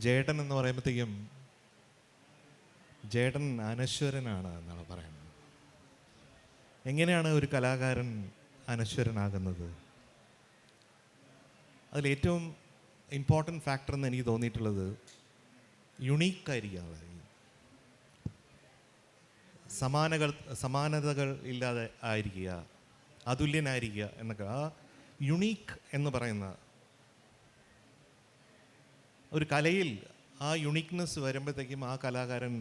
ജേട്ടൻ എന്ന് പറയുമ്പോഴത്തേക്കും ജേട്ടൻ അനശ്വരനാണ് എന്നാണ് പറയുന്നത്. എങ്ങനെയാണ് ഒരു കലാകാരൻ അനശ്വരനാകുന്നത്? അതിലേറ്റവും ഇമ്പോർട്ടന്റ് ഫാക്ടർ എന്ന് എനിക്ക് തോന്നിയിട്ടുള്ളത് യുണീക്കായിരിക്കുക ആൾ. സമാനകൾ സമാനതകൾ ഇല്ലാതെ ആയിരിക്കുക അതുല്യനായിരിക്കുക എന്നൊക്കെ. ആ യുണീക്ക് എന്ന് പറയുന്ന ഒരു കലയിൽ ആ യുണീക്നെസ് വരുമ്പോഴത്തേക്കും ആ കലാകാരൻ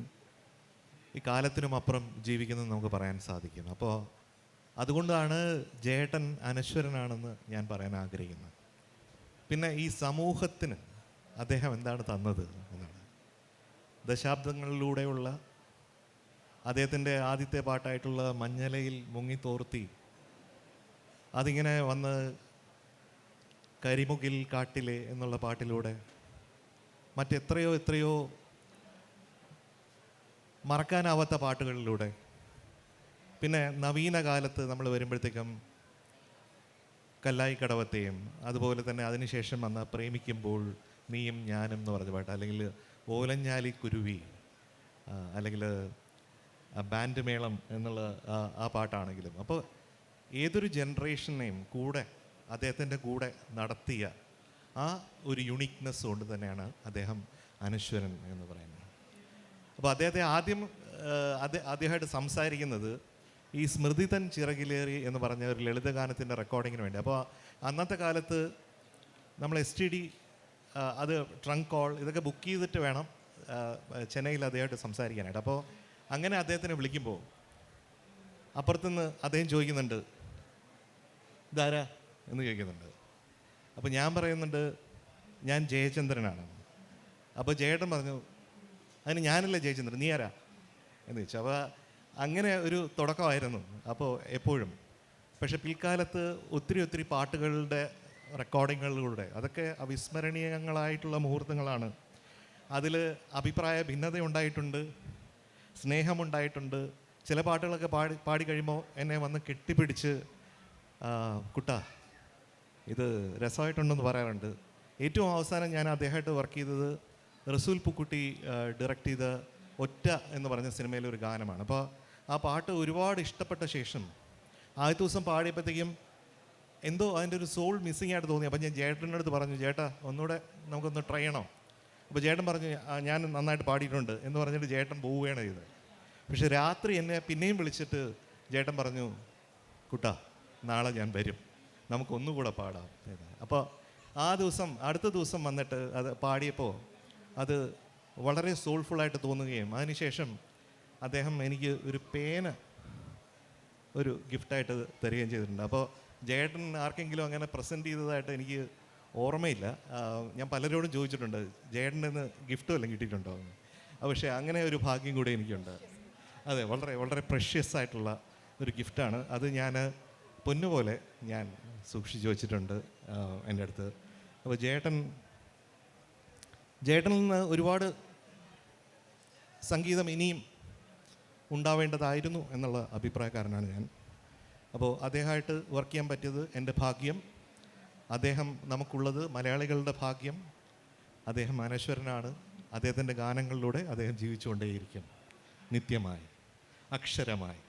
ഈ കാലത്തിനും അപ്പുറം ജീവിക്കുന്നത് നമുക്ക് പറയാൻ സാധിക്കും അപ്പോൾ അതുകൊണ്ടാണ് ജേട്ടൻ അനശ്വരനാണെന്ന് ഞാൻ പറയാൻ ആഗ്രഹിക്കുന്നത്. പിന്നെ ഈ സമൂഹത്തിന് അദ്ദേഹം എന്താണ് തന്നത് എന്നാണ് ദശാബ്ദങ്ങളിലൂടെയുള്ള അദ്ദേഹത്തിന്റെ ആദ്യത്തെ പാട്ടായിട്ടുള്ള മഞ്ഞലയിൽ മുങ്ങിത്തോർത്തി അതിങ്ങനെ വന്ന് കരിമുകിൽ കാട്ടിലെ എന്നുള്ള പാട്ടിലൂടെ മറ്റെത്രയോ എത്രയോ മറക്കാനാവാത്ത പാട്ടുകളിലൂടെ. പിന്നെ നവീന കാലത്ത് നമ്മൾ വരുമ്പോഴത്തേക്കും കല്ലായി കടവത്തെയും അതുപോലെ തന്നെ അതിനുശേഷം വന്ന പ്രേമിക്കുമ്പോൾ നീയും ഞാനും എന്ന് പറഞ്ഞ പാട്ട് അല്ലെങ്കിൽ ഓലഞ്ഞാലി കുരുവി അല്ലെങ്കിൽ ബാൻഡ് മേളം എന്നുള്ള ആ പാട്ടാണെങ്കിലും. അപ്പോൾ ഏതൊരു ജനറേഷനെയും കൂടെ അദ്ദേഹത്തിന്റെ കൂടെ നടത്തിയ ആ ഒരു യുണീക്നെസ് കൊണ്ട് തന്നെയാണ് അദ്ദേഹം അനശ്വരൻ എന്ന് പറയുന്നത്. അപ്പോൾ അദ്ദേഹത്തെ ആദ്യം ആഹ്, അദ്ദേ- ആദ്യമായിട്ട് സംസാരിക്കുന്നത് ഈ സ്മൃതിതൻ ചിറകിലേറി എന്ന് പറഞ്ഞ ഒരു ലളിതഗാനത്തിന്റെ റെക്കോർഡിങ്ങിന് വേണ്ടി. അപ്പോൾ അന്നത്തെ കാലത്ത് നമ്മൾ എസ് ടി ഡി അത് ട്രങ്ക് കോൾ ഇതൊക്കെ ബുക്ക് ചെയ്തിട്ട് വേണം ചെന്നൈയിൽ അദ്ദേഹമായിട്ട് സംസാരിക്കാനായിട്ട്. അപ്പോൾ അങ്ങനെ അദ്ദേഹത്തിനെ വിളിക്കുമ്പോൾ അപ്പുറത്തുനിന്ന് അദ്ദേഹം ചോദിക്കുന്നുണ്ട് ഇതാരാ? എന്ന് ചോദിക്കുന്നുണ്ട്. അപ്പോൾ ഞാൻ പറയുന്നുണ്ട് ഞാൻ ജയചന്ദ്രനാണ്. അപ്പോൾ ജയേട്ടൻ പറഞ്ഞു അതിന് ഞാനല്ല ജയചന്ദ്രൻ? നീ ആരാ? എന്ന് ചോദിച്ചു. അപ്പോൾ അങ്ങനെ ഒരു തുടക്കമായിരുന്നു അപ്പോൾ എപ്പോഴും. പക്ഷേ പിൽക്കാലത്ത് ഒത്തിരി ഒത്തിരി പാട്ടുകളുടെ റെക്കോർഡിങ്ങുകളിലൂടെ അതൊക്കെ അവിസ്മരണീയങ്ങളായിട്ടുള്ള മുഹൂർത്തങ്ങളാണ്. അതിൽ അഭിപ്രായ ഭിന്നത ഉണ്ടായിട്ടുണ്ട് സ്നേഹമുണ്ടായിട്ടുണ്ട് ചില പാട്ടുകളൊക്കെ പാടി പാടി കഴിയുമ്പോൾ എന്നെ വന്ന് കെട്ടിപ്പിടിച്ച് കുട്ട കുട്ടാ ഇത് രസമായിട്ടുണ്ടെന്ന് പറയാറുണ്ട്. ഏറ്റവും അവസാനം ഞാൻ അദ്ദേഹമായിട്ട് വർക്ക് ചെയ്തത് റസൂൽ പുക്കുട്ടി ഡയറക്റ്റ് ചെയ്ത ഒറ്റ എന്ന് പറഞ്ഞ സിനിമയിലെ ഒരു ഗാനമാണ്. അപ്പോൾ ആ പാട്ട് ഒരുപാട് ഇഷ്ടപ്പെട്ട ശേഷം ആദ്യത്തെ ദിവസം പാടിയപ്പോഴത്തേക്കും എന്തോ അതിന്റെ ഒരു സോൾ മിസ്സിങ് ആയിട്ട് തോന്നി. അപ്പോൾ ഞാൻ ജേട്ടന്റെ അടുത്ത് പറഞ്ഞു ചേട്ടാ ഒന്നുകൂടെ നമുക്കൊന്ന് ട്രൈ ചെയ്യണോ. അപ്പോൾ ചേട്ടൻ പറഞ്ഞു ഞാൻ നന്നായിട്ട് പാടിയിട്ടുണ്ട് എന്ന് പറഞ്ഞിട്ട് ചേട്ടൻ പോവുകയാണ് ചെയ്തത്. പക്ഷേ രാത്രി എന്നെ പിന്നെയും വിളിച്ചിട്ട് ചേട്ടൻ പറഞ്ഞു കുട്ടാ നാളെ ഞാൻ വരും. നമുക്കൊന്നുകൂടെ പാടാം. അപ്പോൾ ആ ദിവസം അടുത്ത ദിവസം വന്നിട്ട് അത് പാടിയപ്പോൾ അത് വളരെ സോൾഫുള്ളായിട്ട് തോന്നുകയും അതിനുശേഷം അദ്ദേഹം എനിക്ക് ഒരു പേന ഒരു ഗിഫ്റ്റായിട്ട് തരികയും ചെയ്തിട്ടുണ്ട്. അപ്പോൾ ജയേട്ടൻ ആർക്കെങ്കിലും അങ്ങനെ പ്രസന്റ് ചെയ്തതായിട്ട് എനിക്ക് ഓർമ്മയില്ല. ഞാൻ പലരോടും ചോദിച്ചിട്ടുണ്ട് ജയേട്ടന്റെ നിന്ന് ഗിഫ്റ്റ് വല്ലതും കിട്ടിയിട്ടുണ്ടോ? പക്ഷേ അങ്ങനെ ഒരു ഭാഗ്യം കൂടി എനിക്കുണ്ട്. അതെ വളരെ വളരെ പ്രഷ്യസ് ആയിട്ടുള്ള ഒരു ഗിഫ്റ്റാണ് അത് ഞാൻ പൊന്നുപോലെ ഞാൻ സൂക്ഷിച്ചു വച്ചിട്ടുണ്ട് എന്റെ അടുത്ത്. അപ്പോൾ ജേട്ടൻ ജേട്ടനിൽ നിന്ന് ഒരുപാട് സംഗീതം ഇനിയും ഉണ്ടാവേണ്ടതായിരുന്നു എന്നുള്ള അഭിപ്രായക്കാരനാണ് ഞാൻ. അപ്പോൾ അദ്ദേഹമായിട്ട് വർക്ക് ചെയ്യാൻ പറ്റിയത് എന്റെ ഭാഗ്യം അദ്ദേഹം നമുക്കുള്ളത് മലയാളികളുടെ ഭാഗ്യം അദ്ദേഹം അനശ്വരനാണ് അദ്ദേഹത്തിന്റെ ഗാനങ്ങളിലൂടെ അദ്ദേഹം ജീവിച്ചുകൊണ്ടേയിരിക്കും നിത്യമായി അക്ഷരമായി.